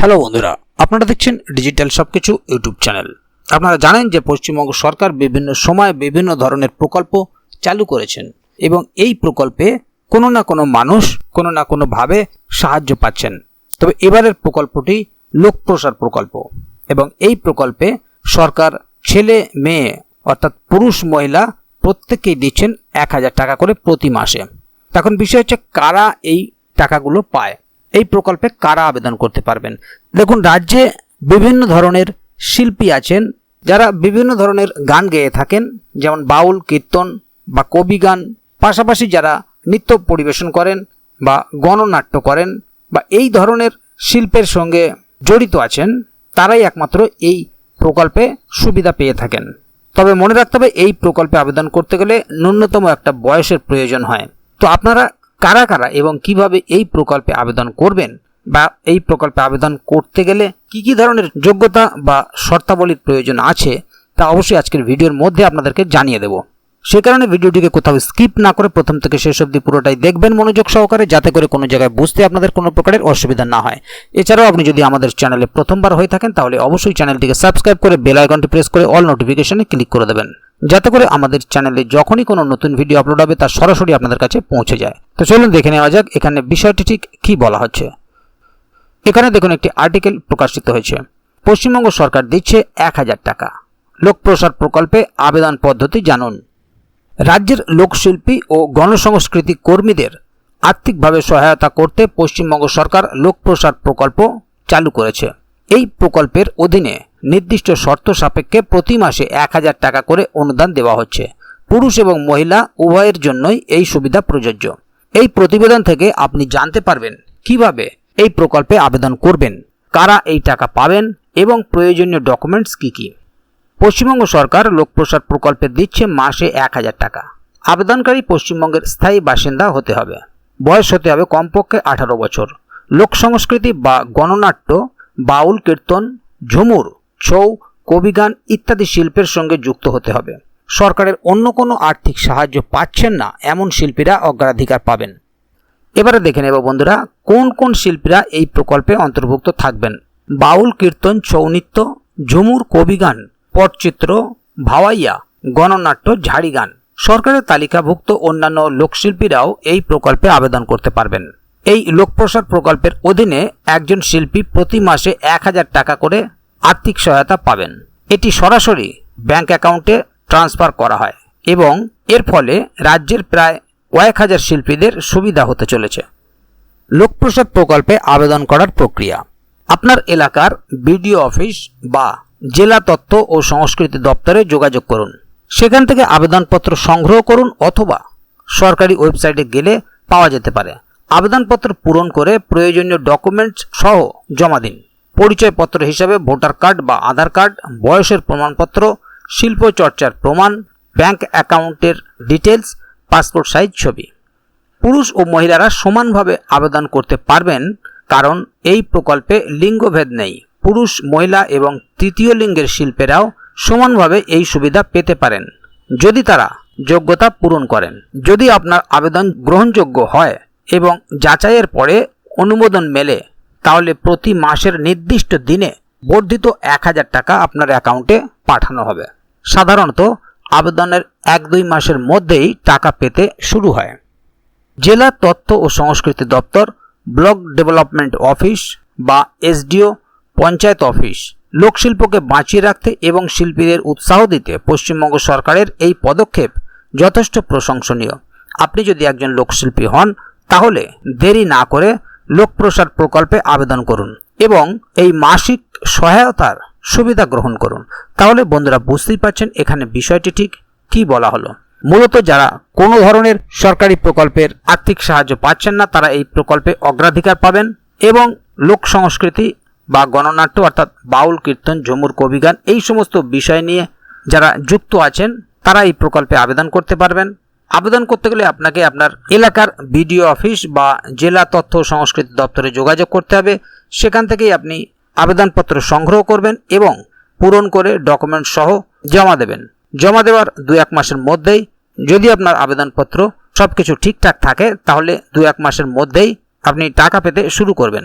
Hello বন্ধুরা, আপনারা দেখছেন ডিজিটাল সবকিছু ইউটিউব চ্যানেল। আপনারা জানেন যে পশ্চিমবঙ্গ সরকার বিভিন্ন সময় বিভিন্ন ধরনের প্রকল্প চালু করেছেন এবং এই প্রকল্পে কোনো না কোনো মানুষ কোনো না কোনোভাবে সাহায্য পাচ্ছেন। তবে এবারের প্রকল্পটি লোকপ্রসার প্রকল্প এবং এই প্রকল্পে সরকার ছেলে, মেয়ে অর্থাৎ পুরুষ, মহিলা প্রত্যেককেই দিচ্ছেন এক হাজার টাকা করে প্রতি মাসে। এখন বিষয় হচ্ছে কারা এই টাকাগুলো পায়? এই প্রকল্পে কারা আবেদন করতে পারবেন? দেখুন, রাজ্যে বিভিন্ন ধরনের শিল্পী আছেন, যারা বিভিন্ন ধরনের গান গেয়ে থাকেন, যেমন বাউল, কীর্তন বা কবি গান। পাশাপাশি যারা নৃত্য পরিবেশন করেন বা গণনাট্য করেন বা এই ধরনের শিল্পের সঙ্গে জড়িত আছেন, তারাই একমাত্র এই প্রকল্পে সুবিধা পেয়ে থাকেন। তবে মনে রাখতে হবে, এই প্রকল্পে আবেদন করতে গেলে ন্যূনতম একটা বয়সের প্রয়োজন হয়। তো আপনারা কারা কারা এবং কীভাবে এই প্রকল্পে আবেদন করবেন বা এই প্রকল্পে আবেদন করতে গেলে কি কি ধরনের যোগ্যতা বা শর্তাবলীর প্রয়োজন আছে তা অবশ্যই আজকের ভিডিওর মধ্যে আপনাদেরকে জানিয়ে দেব। সে কারণে ভিডিওটিকে কোথাও স্কিপ না করে প্রথম থেকে শেষ অবধি পুরোটাই দেখবেন মনোযোগ সহকারে, যাতে করে কোনো জায়গায় বুঝতে আপনাদের কোনো প্রকারের অসুবিধা না হয়। এছাড়াও আপনি যদি আমাদের চ্যানেলে প্রথমবার হয়ে থাকেন, তাহলে অবশ্যই চ্যানেলটিকে সাবস্ক্রাইব করে বেল আইকনটি প্রেস করে অল নোটিফিকেশনে ক্লিক করে দেবেন। যাতে করে আমাদের চ্যানেলে যখনই কোনো নতুন ভিডিও আপলোড হবে, তা সরাসরি আপনাদের কাছে পৌঁছে যায়। তো চলুন দেখে নেওয়া যাক এখানে বিষয়টি ঠিক কী বলা হচ্ছে। এখানে দেখুন, একটি আর্টিকেল প্রকাশিত হয়েছে। পশ্চিমবঙ্গ সরকার দিচ্ছে এক হাজার টাকা। লোকপ্রসার প্রকল্পে আবেদন পদ্ধতি জানুন। রাজ্যের লোকশিল্পী ও গণসংস্কৃতি কর্মীদের আর্থিকভাবে সহায়তা করতে পশ্চিমবঙ্গ সরকার লোকপ্রসার প্রকল্প চালু করেছে। এই প্রকল্পের অধীনে নির্দিষ্ট শর্ত সাপেক্ষে প্রতি মাসে এক হাজার টাকা করে অনুদান দেওয়া হচ্ছে। পুরুষ এবং মহিলা উভয়ের জন্যই এই সুবিধা প্রযোজ্য। এই প্রতিবেদন থেকে আপনি জানতে পারবেন কীভাবে এই প্রকল্পে আবেদন করবেন, কারা এই টাকা পাবেন এবং প্রয়োজনীয় ডকুমেন্টস কী কী। পশ্চিমবঙ্গ সরকার লোকপ্রসার প্রকল্পে দিচ্ছে মাসে এক হাজার টাকা। আবেদনকারী পশ্চিমবঙ্গের স্থায়ী বাসিন্দা হতে হবে। বয়স হতে হবে কমপক্ষে আঠারো বছর। লোক সংস্কৃতি বা গণনাট্য, বাউল কীর্তন, ঝুমুর ছৌ, কবিগান ইত্যাদি শিল্পের সঙ্গে যুক্ত হতে হবে। সরকারের অন্য কোনো আর্থিক সাহায্য পাচ্ছেন না, এমন শিল্পীরা অগ্রাধিকার পাবেন। এবারে দেখে নেব বন্ধুরা, কোন কোন শিল্পীরা এই প্রকল্পে অন্তর্ভুক্ত থাকবেন? বাউল, কীর্তন, ছৌ নৃত্য, ঝুমুর, কবিগান, পটচিত্র, ভাওয়াইয়া, গণনাট্য ঝাড়ি গান সরকারের তালিকাভুক্ত অন্যান্য লোকশিল্পীরাও এই প্রকল্পে আবেদন করতে পারবেন। এই লোকপ্রসার প্রকল্পের অধীনে একজন শিল্পী প্রতি মাসে এক হাজার টাকা করে আর্থিক সহায়তা পাবেন। এটি সরাসরি ব্যাংক অ্যাকাউন্টে ট্রান্সফার করা হয় এবং এর ফলে রাজ্যের প্রায় কয়েক হাজার শিল্পীদের সুবিধা হতে চলেছে। লোকপ্রসাদ প্রকল্পে আবেদন করার প্রক্রিয়া। আপনার এলাকার বিডিও অফিস বা জেলা তথ্য ও সংস্কৃতি দপ্তরে যোগাযোগ করুন। সেখান থেকে আবেদনপত্র সংগ্রহ করুন অথবা সরকারি ওয়েবসাইটে গেলে পাওয়া যেতে পারে। আবেদনপত্র পূরণ করে প্রয়োজনীয় ডকুমেন্টস সহ জমা দিন। পরিচয়পত্র হিসাবে ভোটার কার্ড বা আধার কার্ড, বয়সের প্রমাণপত্র, শিল্প চর্চার প্রমাণ, ব্যাংক অ্যাকাউন্টের ডিটেলস পাসপোর্ট সাইজ ছবি। পুরুষ ও মহিলারা সমানভাবে আবেদন করতে পারবেন, কারণ এই প্রকল্পে লিঙ্গভেদ নেই। পুরুষ, মহিলা এবং তৃতীয় লিঙ্গের শিল্পেরাও সমানভাবে এই সুবিধা পেতে পারেন। যদি তারা যোগ্যতা পূরণ করেন, যদি আপনার আবেদন গ্রহণযোগ্য হয় এবং যাচাইয়ের পরে অনুমোদন মেলে তাহলে প্রতি মাসের নির্দিষ্ট দিনে বর্ধিত এক হাজার টাকা আপনার অ্যাকাউন্টে পাঠানো হবে। সাধারণত আবেদনের এক দুই মাসের মধ্যেই টাকা পেতে শুরু হয়। জেলা তথ্য ও সংস্কৃতি দপ্তর, ব্লক ডেভেলপমেন্ট অফিস বা এসডিও, পঞ্চায়েত অফিস লোকশিল্পকে বাঁচিয়ে রাখতে এবং শিল্পীদের উৎসাহ দিতে পশ্চিমবঙ্গ সরকারের এই পদক্ষেপ যথেষ্ট প্রশংসনীয়। আপনি যদি একজন লোকশিল্পী হন, তাহলে দেরি না করে লোকপ্রসার প্রকল্পে আবেদন করুন এবং এই মাসিক সহায়তার সুবিধা গ্রহণ করুন। তাহলে বন্ধুরা বুঝতেই পারছেন এখানে বিষয়টি ঠিক কি বলা হলো। মূলত যারা কোনো ধরনের সরকারি প্রকল্পের আর্থিক সাহায্য পাচ্ছেন না, তারা এই প্রকল্পে অগ্রাধিকার পাবেন এবং লোক সংস্কৃতি বা গণনাট্য অর্থাৎ বাউল, কীর্তন, ঝুমুর, কবিগান এই সমস্ত বিষয় নিয়ে যারা যুক্ত আছেন, তারা এই প্রকল্পে আবেদন করতে পারবেন। আবেদন করতে গেলে আপনাকে আপনার এলাকার বিডিও অফিস বা জেলা তথ্য সংস্কৃতি দপ্তরে যোগাযোগ করতে হবে। সেখান থেকেই আপনি আবেদনপত্র সংগ্রহ করবেন এবং পূরণ করে ডকুমেন্ট সহ জমা দেবেন। জমা দেওয়ার দু এক মাসের মধ্যেই যদি আপনার আবেদনপত্র সব কিছু ঠিকঠাক থাকে, তাহলে দু এক মাসের মধ্যেই আপনি টাকা পেতে শুরু করবেন।